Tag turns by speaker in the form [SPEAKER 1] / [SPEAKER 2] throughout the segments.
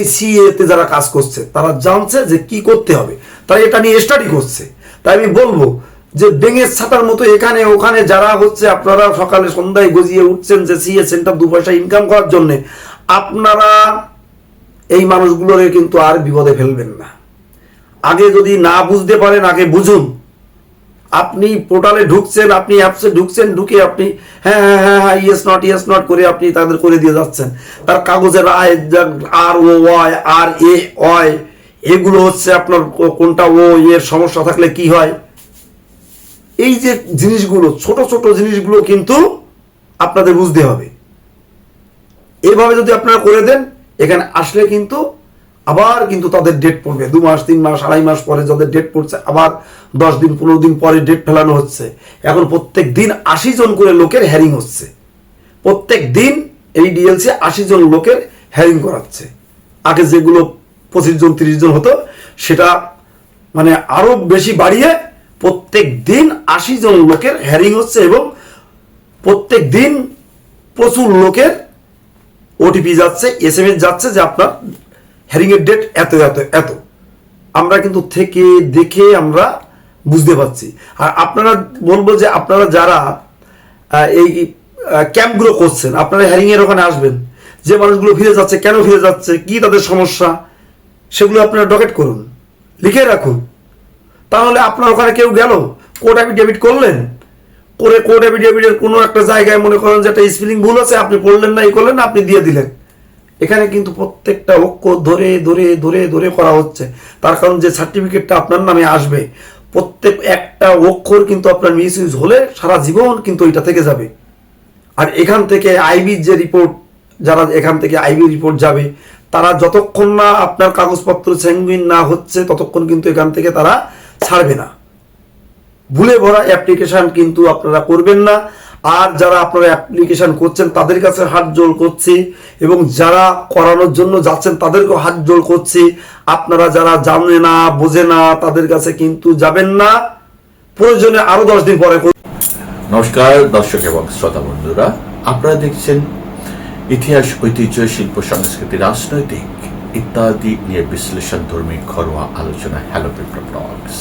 [SPEAKER 1] এই সিএতে যারা কাজ করছে, তারা জানছে যে কি করতে হবে। তারা এটা নিয়ে স্টাডি করছে। তাই আমি বলব যে ডেঙ্গের ছাতার মতো এখানে ওখানে যারা হচ্ছে আপনারা সকালে সন্ধ্যায় গজিয়ে উঠছেন যে সিএ সেন্টার দু পয়সা ইনকাম করার জন্যে, আপনারা এই মানুষগুলোরে কিন্তু আর বিপদে ফেলবেন না। আগে যদি না বুঝতে পারেন, আগে বুঝুন। আপনি পোর্টালে ঢুকছেন, আপনি অ্যাপসে ঢুকছেন, ঢুকে আপনি হ্যাঁ হ্যাঁ হ্যাঁ হ্যাঁ ইয়েস নট ইয়েস নট করে আপনি তাদের করে দিয়ে যাচ্ছেন। তার কাগজের আয়, আর, ও, ওয়াই, আর, এ, ওয়াই, এগুলো হচ্ছে আপনার কোনটা ও এর সমস্যা থাকলে কি হয়? এই যে জিনিসগুলো, ছোট ছোট জিনিসগুলো কিন্তু আপনাদের বুঝতে হবে। এভাবে যদি আপনারা করে দেন, এখানে আসলে কিন্তু আবার কিন্তু তাদের ডেট পড়বে। দু মাস, তিন মাস, আড়াই মাস পরে যাদের ডেট পড়ছে, আবার দশ দিন, পনেরো দিন পরে ডেট ফেলানো হচ্ছে। এখন প্রত্যেক দিন আশি জন করে লোকের হ্যারিং হচ্ছে। প্রত্যেক দিন এই ডিএলসি আশি জন লোকের হ্যারিং করাচ্ছে। আগে যেগুলো পঁচিশ জন, তিরিশ জন হতো, সেটা মানে আরও বেশি বাড়িয়ে প্রত্যেক দিন আশি জন লোকের হ্যারিং হচ্ছে এবং প্রত্যেক দিন প্রচুর লোকের ওটিপি যাচ্ছে এস যাচ্ছে, যে আপনার হ্যারিং এর ডেট এত এত এত। আমরা কিন্তু থেকে, দেখে আমরা বুঝতে পারছি। আর আপনারা বলব যে আপনারা যারা এই ক্যাম্পগুলো করছেন, আপনারা হ্যারিং এর ওখানে আসবেন। যে মানুষগুলো ফিরে যাচ্ছে, কেন ফিরে যাচ্ছে, কি তাদের সমস্যা, সেগুলো আপনারা ডকেট করুন। লিখে রাখুন। তাহলে আপনার ওখানে কেউ গেল কোড অ্যাফিডেভিট করলেন, করে কোড অ্যাফিডেভিটের কোনো একটা জায়গায় মনে করেন যে একটা স্পেলিং ভুল আছে, আপনি পড়লেন না, এই করলেন না, আপনি দিয়ে দিলেন। এখানে কিন্তু প্রত্যেকটা অক্ষর ধরে ধরে ধরে ধরে করা হচ্ছে। তার কারণ যে সার্টিফিকেটটা আপনার নামে আসবে, প্রত্যেক একটা অক্ষর কিন্তু আপনার মিস ইউজ হলে সারা জীবন কিন্তু ওইটা থেকে যাবে। আর এখান থেকে আইবির যে রিপোর্ট যারা এখান থেকে আইবি রিপোর্ট যাবে, তারা যতক্ষণ না আপনার কাগজপত্র স্যাঙ্গুইন না হচ্ছে, ততক্ষণ কিন্তু এখান থেকে তারা ছাড়বে না। ভুলে ভরা অ্যাপ্লিকেশন কিন্তু আপনারা করবেন না। আর যারা আপনারা অ্যাপ্লিকেশন করছেন, তাদের কাছে হাত জোল করছি এবং যারা করানোর জন্য যাচ্ছেন, তাদেরকেও হাত জোল করছি। আপনারা যারা জানে না, বোঝে না, তাদের কাছে কিন্তু যাবেন না। প্রয়োজনে আরও দশ দিন পরে
[SPEAKER 2] নমস্কার, দর্শক এবং শ্রোতা বন্ধুরা, আপনারা দেখছেন ইতিহাস, ঐতিহ্য, শিল্প, সংস্কৃতি, রাজনৈতিক ইত্যাদি নিয়ে বিশ্লেষণ ধর্মী ঘরোয়া আলোচনা হ্যালো বিপ্লব টক্স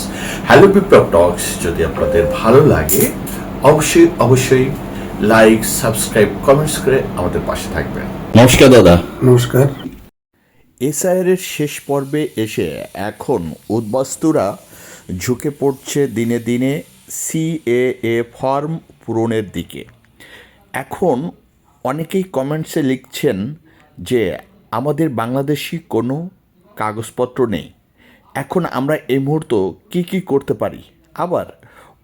[SPEAKER 2] হ্যালো বিপ্লব টক্স যদি আপনাদের ভালো লাগে অবশ্যই অবশ্যই লাইক সাবস্ক্রাইব কমেন্টস করে আমাদের পাশে থাকবেন।
[SPEAKER 3] নমস্কার দাদা।
[SPEAKER 1] নমস্কার।
[SPEAKER 3] এসআইআরের শেষ পর্বে এসে এখন উদ্বাস্তুরা ঝুঁকে পড়ছে দিনে দিনে সিএএ ফর্ম পূরণের দিকে। এখন অনেকেই কমেন্টসে লিখছেন যে আমাদের বাংলাদেশি কোনো কাগজপত্র নেই। এখন আমরা এই মুহূর্ত কি কি করতে পারি? আবার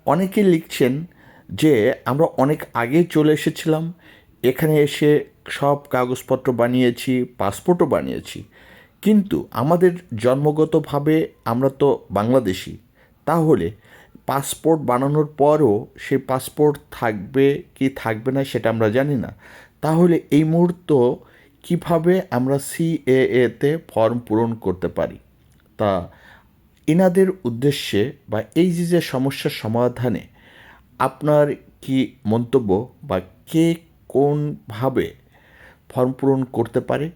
[SPEAKER 3] অনেকে লিখছেন যে আমরা অনেক আগে চলে এসেছিলাম। এখানে এসে সব কাগজপত্র বানিয়েছি, পাসপোর্টও বানিয়েছি। কিন্তু আমাদের জন্মগতভাবে আমরা তো বাংলাদেশি। তাহলে পাসপোর্ট বানানোর পরও সেই পাসপোর্ট থাকবে কি থাকবে না সেটা আমরা জানি না। তাহলে এই মুহূর্ত কীভাবে আমরা সিএএতে ফর্ম পূরণ করতে পারি? তা এনাদের উদ্দেশ্যে বা এই যে যে সমস্যার সমাধানে আপনার কি মন্তব্য বা কে কোনভাবে ফর্ম পূরণ করতে পারে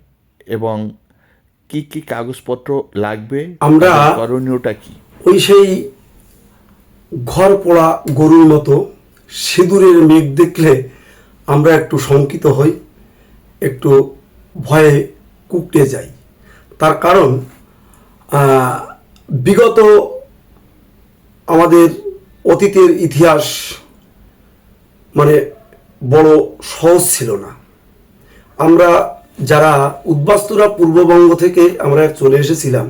[SPEAKER 3] এবং কি কি কাগজপত্র লাগবে
[SPEAKER 1] আমরা-
[SPEAKER 3] করণীয়টা কি?
[SPEAKER 1] ওই সেই ঘর পোড়া গরুর মতো সিঁদুরের মেঘ দেখলে আমরা একটু শঙ্কিত হই একটু ভয়ে কুকটে যাই। তার কারণ বিগত আমাদের অতীতের ইতিহাস মানে বড় সহজ ছিল না। আমরা যারা উদ্বাস্তুরা পূর্ববঙ্গ থেকে আমরা চলে এসেছিলাম,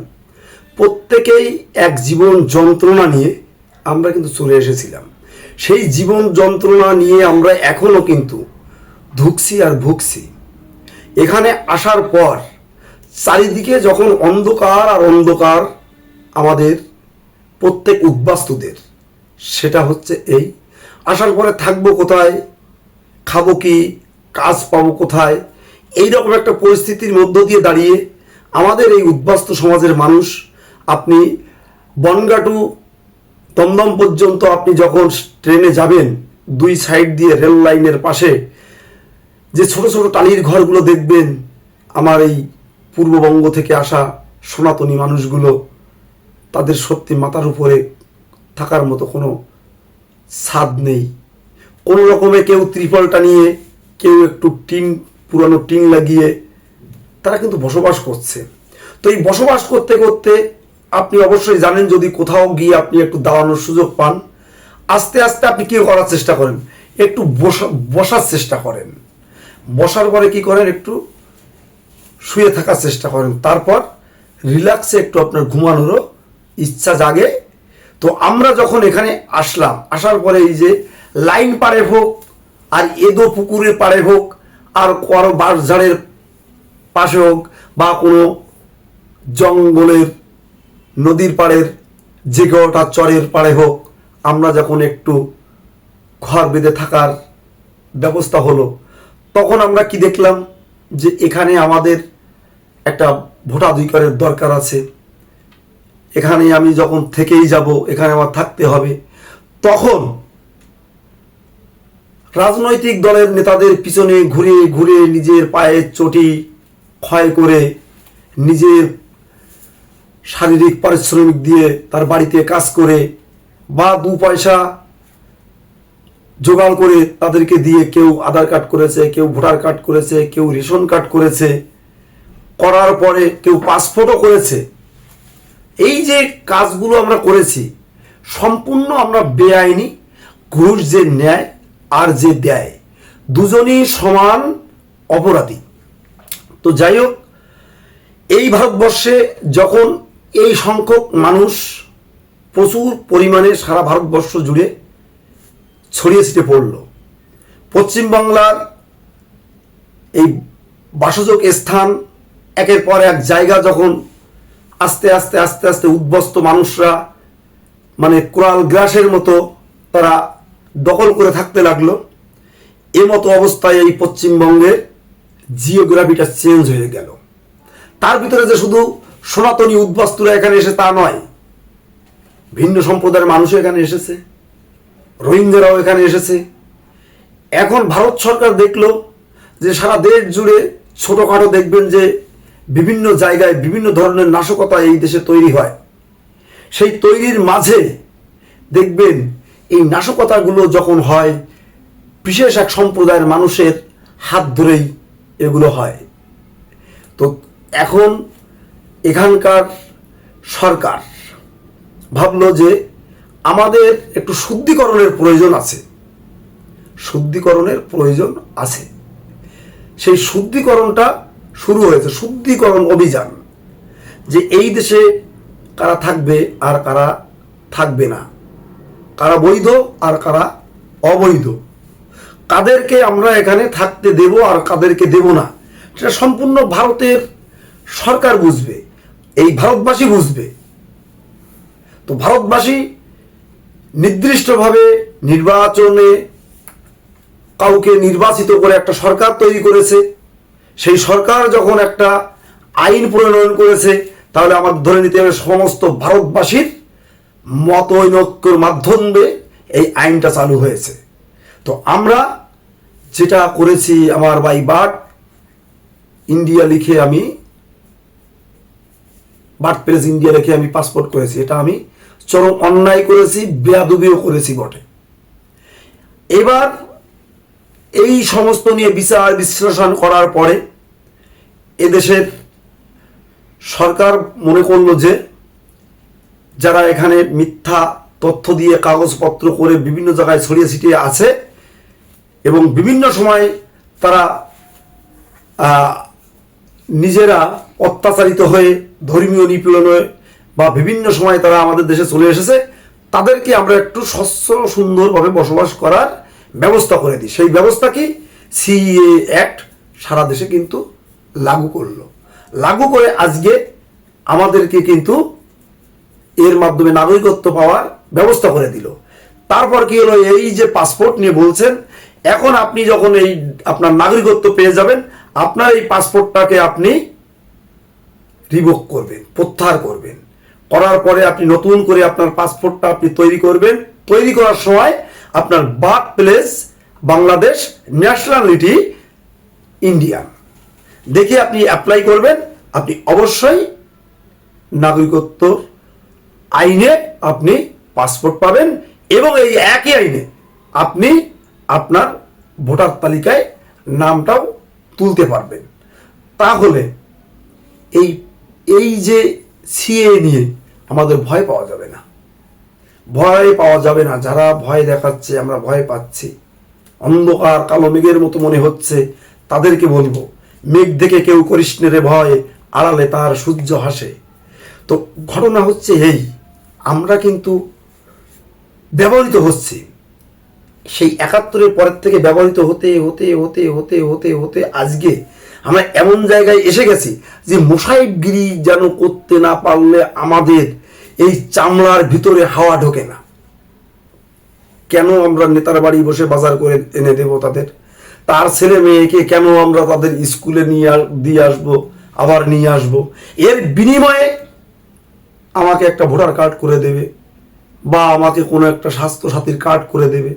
[SPEAKER 1] প্রত্যেকেই এক জীবন যন্ত্রণা নিয়ে আমরা কিন্তু চলে এসেছিলাম। সেই জীবন যন্ত্রণা নিয়ে আমরা এখনও কিন্তু ধুকছি আর ভুগছি। এখানে আসার পর চারিদিকে যখন অন্ধকার আর অন্ধকার আমাদের প্রত্যেক উদ্বাস্তুদের সেটা হচ্ছে এই। আসার পরে থাকব কোথায়? খাব কি? কাজ পাবো কোথায়? এই রকম একটা পরিস্থিতির মধ্য দিয়ে দাঁড়িয়ে আমাদের এই উদ্বাস্তু সমাজের মানুষ, আপনি বনগাটু দমদম পর্যন্ত আপনি যখন ট্রেনে যাবেন, দুই সাইড দিয়ে রেল লাইনের পাশে, যে ছোট ছোট টালির ঘরগুলো দেখবেন, আমার এই পূর্ববঙ্গ থেকে আসা সনাতনী মানুষগুলো, তাদের সত্যি মাথার উপরে থাকার মতো কোনো স্বাদ নেই। কোনো রকমে কেউ ত্রিপলটা নিয়ে কেউ একটু টিন, পুরানো টিন লাগিয়ে, তারা কিন্তু বসবাস করছে। তো এই বসবাস করতে করতে আপনি অবশ্যই জানেন যদি কোথাও গিয়ে আপনি একটু দাঁড়ানোর সুযোগ পান, আস্তে আস্তে আপনি কি করার চেষ্টা করেন? একটু বসা, বসার চেষ্টা করেন। বসার পরে কি করেন? একটু শুয়ে থাকার চেষ্টা করেন। তারপর রিল্যাক্সে একটু আপনার ঘুমানোরও ইচ্ছা জাগে। তো আমরা যখন এখানে আসলাম, আসার পরে এই যে লাইন পারে হোক, আর এদো পুকুরের পাড়ে হোক, আর কারও বাঁশঝাড়ের পাশে হোক, বা কোনো জঙ্গলের নদীর পাড়ের, যে কোনোটা চরের পাড়ে হোক, আমরা যখন একটু ঘর বেঁধে থাকার ব্যবস্থা হলো, তখন আমরা কি দেখলাম যে এখানে আমাদের একটা ভোটাধিকারের দরকার আছে। এখানে আমি যখন থেকেই যাব, এখানে আমার থাকতে হবে। তখন রাজনৈতিক দলের নেতাদের পিছনে ঘুরে ঘুরে নিজের পায়ের চটি ক্ষয় করে নিজের শারীরিক পারিশ্রমিক দিয়ে তার বাড়িতে কাজ করে বা দু পয়সা জোগাড় করে তাদেরকে দিয়ে কেউ আধার কার্ড করেছে, কেউ ভোটার কার্ড করেছে, কেউ রেশন কার্ড করেছে, করার পরে কেউ পাসপোর্টও করেছে। এই যে কাজগুলো আমরা করেছি, সম্পূর্ণ আমরা বেআইনি, ঘুষ যে নেয় আর যে দেয়, দুজনই সমান অপরাধী। তো যাই হোক, এই ভারতবর্ষে যখন এই সংখ্যক মানুষ প্রচুর পরিমাণে সারা ভারতবর্ষ জুড়ে ছড়িয়ে ছিটে পড়ল পশ্চিমবাংলার এই বাসযোগ স্থান, একের পর এক জায়গা যখন আস্তে আস্তে আস্তে আস্তে উদ্বস্ত মানুষরা মানে কোরাল গ্রাসের মতো তারা দখল করে থাকতে লাগল। এ মতো অবস্থায় এই পশ্চিমবঙ্গের জিওগ্রাফিটা চেঞ্জ হয়ে গেল। তার ভিতরে যে শুধু সনাতনী উদ্বাস্তুরা এখানে এসে তা নয়, ভিন্ন সম্প্রদায়ের মানুষও এখানে এসেছে, রোহিঙ্গারাও এখানে এসেছে। এখন ভারত সরকার দেখল যে সারা দেশ জুড়ে ছোটোখাটো দেখবেন যে বিভিন্ন জায়গায় বিভিন্ন ধরনের নাশকতা এই দেশে তৈরি হয়। সেই তৈরির মাঝে দেখবেন এই নাশকতাগুলো যখন হয়, বিশেষ এক সম্প্রদায়ের মানুষের হাত ধরেই এগুলো হয়। তো এখন এখানকার সরকার ভাবলো যে আমাদের একটু শুদ্ধিকরণের প্রয়োজন আছে। শুদ্ধিকরণের প্রয়োজন আছে। সেই শুদ্ধিকরণটা শুরু হয়েছে শুদ্ধিকরণ অভিযান যে এই দেশে কারা থাকবে আর কারা থাকবে না। কারা বৈধ আর কারা অবৈধ। কাদেরকে আমরা এখানে থাকতে দেব আর কাদেরকে দেব না, সেটা সম্পূর্ণ ভারতের সরকার বুঝবে, এই ভারতবাসী বুঝবে। তো ভারতবাসী নির্দিষ্টভাবে নির্বাচনে কাউকে নির্বাচিত করে একটা সরকার তৈরি করেছে সেই সরকার যখন একটা আইন প্রণয়ন করেছে, তাহলে আমাদের ধরে নিতে হবে সমস্ত ভারতবাসীর মত মতৈনক্যর মাধ্যমে এই আইনটা চালু হয়েছে। তো আমরা যেটা করেছি আমার বাই বার্থ ইন্ডিয়া লিখে আমি বার্থ প্লেস ইন্ডিয়া লিখে আমি পাসপোর্ট করেছি, এটা আমি চরম অন্যায় করেছি, বেয়াদবিও করেছি বটে। এবার এই সমস্ত নিয়ে বিচার বিশ্লেষণ করার পরে এদেশের সরকার মনে করল যে যারা এখানে মিথ্যা তথ্য দিয়ে কাগজপত্র করে বিভিন্ন জায়গায় ছড়িয়ে ছিটিয়ে আছে এবং বিভিন্ন সময় তারা নিজেরা অত্যাচারিত হয়ে ধর্মীয় নিপীড়নে বা বিভিন্ন সময় তারা আমাদের দেশে চলে এসেছে, তাদেরকে আমরা একটু স্বচ্ছ, সুন্দরভাবে বসবাস করার ব্যবস্থা করে দিই। সেই ব্যবস্থা কি? সিএ অ্যাক্ট সারা দেশে কিন্তু লাগু করল। লাগু করে আজকে আমাদেরকে কিন্তু এর মাধ্যমে নাগরিকত্ব পাওয়ার ব্যবস্থা করে দিল। তারপর কি হলো? এই যে পাসপোর্ট নিয়ে বলছেন, এখন আপনি যখন এই আপনার নাগরিকত্ব পেয়ে যাবেন, আপনার এই পাসপোর্টটাকে আপনি রিভোক করবেন, প্রত্যাহার করবেন। করার পরে আপনি নতুন করে আপনার পাসপোর্টটা আপনি তৈরি করবেন। তৈরি করার সময় আপনার birth place Bangladesh nationality Indian দেখে আপনি অ্যাপ্লাই করবেন, আপনি অবশ্যই নাগরিকত্ব আইনে আপনি পাসপোর্ট পাবেন এবং এই একই আইনে আপনি আপনার ভোটার তালিকায় নামটাও তুলতে পারবেন। তাহলে এই এই যে সিএ নিয়ে আমাদের ভয় পাওয়া যাবে না। ভয় পাওয়া যাবে না। যারা ভয় দেখাচ্ছে, আমরা ভয় পাচ্ছি। অন্ধকার, কালো মেঘের মতো মনে হচ্ছে। তাদেরকে বলব মেঘ দেখে কেউ করিস ভয় আড়ালে তার সূর্য হাসে তো ঘটনা হচ্ছে এই, আমরা কিন্তু ব্যবহৃত হচ্ছি। সেই একাত্তরের পরের থেকে ব্যবহৃত হতে হতে হতে হতে হতে হতে আজকে আমরা এমন জায়গায় এসে গেছি যে মোসাইবগিরি যেন করতে না পারলে আমাদের এই চামড়ার ভিতরে হাওয়া ঢোকে না। কেন আমরা নেতার বাড়ি বসে বাজার করে এনে দেব তাদের? তার ছেলে মেয়েকে কেন আমরা তাদের স্কুলে নিয়ে দিয়ে আসব, আবার নিয়ে আসব? এর বিনিময়ে আমাকে একটা ভোটার কার্ড করে দেবে, বা আমাকে কোনো একটা স্বাস্থ্য সাথীর কার্ড করে দেবে,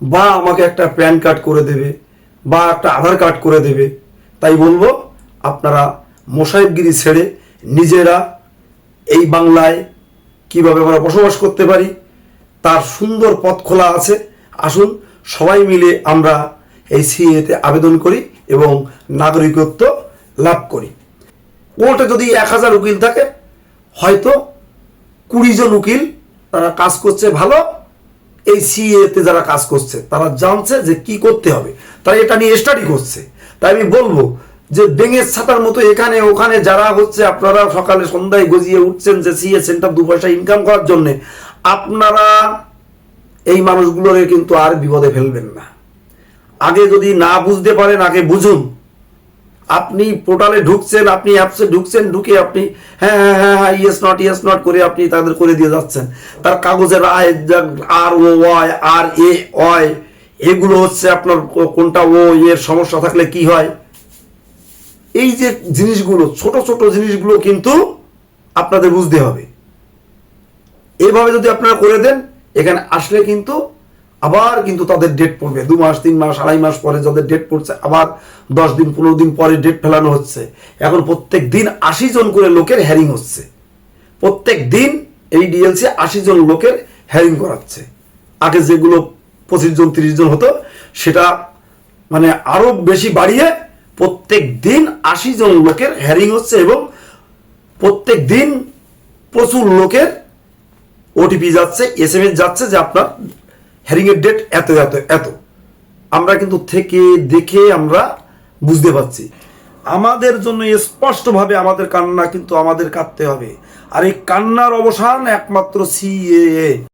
[SPEAKER 1] বা আমাকে একটা প্যান কার্ড করে দেবে, বা একটা আধার কার্ড করে দেবে। তাই বলব, আপনারা মোসাইবগিরি ছেড়ে নিজেরা এই বাংলায় কীভাবে আমরা বসবাস করতে পারি, তার সুন্দর পথ খোলা আছে। আসুন, সবাই মিলে আমরা এই সিএতে আবেদন করি এবং নাগরিকত্ব লাভ করি। কোর্টে যদি এক হাজার উকিল থাকে, হয়তো কুড়ি জন উকিল তারা কাজ করছে ভালো এই সিএতে যারা কাজ করছে, তারা জানছে যে কি করতে হবে। তারা এটা নিয়ে স্টাডি করছে। তাই আমি বলব যে বেঙের ছাতার মতো এখানে ওখানে যারা হচ্ছে আপনারা সকালে সন্ধ্যায় গজিয়ে উঠছেন যে সিএ সেন্টার দু পয়সা ইনকাম করার জন্য, আপনারা এই মানুষগুলোর কিন্তু আর বিপদে ফেলবেন না। আগে যদি না বুঝতে পারেন, আগে বুঝুন। আপনি পোর্টালে ঢুকছেন, আপনি অ্যাপসে ঢুকছেন, ঢুকে আপনি হ্যাঁ হ্যাঁ হ্যাঁ হ্যাঁ ইয়েস নট ইয়েস নট করে আপনি তাদের করে দিয়ে যাচ্ছেন। তার কাগজের আয় আর ও ওয়াই আর এ ওয়াই এগুলো হচ্ছে আপনার কোনটা ও এর সমস্যা থাকলে কি হয়? এই যে জিনিসগুলো, ছোট ছোট জিনিসগুলো কিন্তু আপনাদের বুঝতে হবে। এভাবে যদি আপনারা করে দেন, এখানে আসলে কিন্তু আবার কিন্তু তাদের ডেট পড়বে। দু মাস, তিন মাস, আড়াই মাস পরে যাদের ডেট পড়ছে, আবার দশ দিন, পনেরো দিন পরে ডেট ফেলানো হচ্ছে। এখন প্রত্যেক দিন আশি জন করে লোকের হ্যারিং হচ্ছে। প্রত্যেক দিন এই ডিএলসি আশি জন লোকের হ্যারিং করাচ্ছে। আগে যেগুলো পঁচিশ জন, তিরিশ জন হতো, সেটা মানে আরও বেশি বাড়িয়ে প্রত্যেক দিন আশি জন লোকের হ্যারিং হচ্ছে এবং প্রত্যেক দিন প্রচুর লোকের ওটিপি যাচ্ছে এস যাচ্ছে যে আপনার হ্যারিং এর ডেট এত এত এত। আমরা কিন্তু থেকে, দেখে আমরা বুঝতে পারছি। আমাদের জন্য স্পষ্টভাবে আমাদের কান্না কিন্তু আমাদের কাঁদতে হবে। আর এই কান্নার অবসান একমাত্র সিএ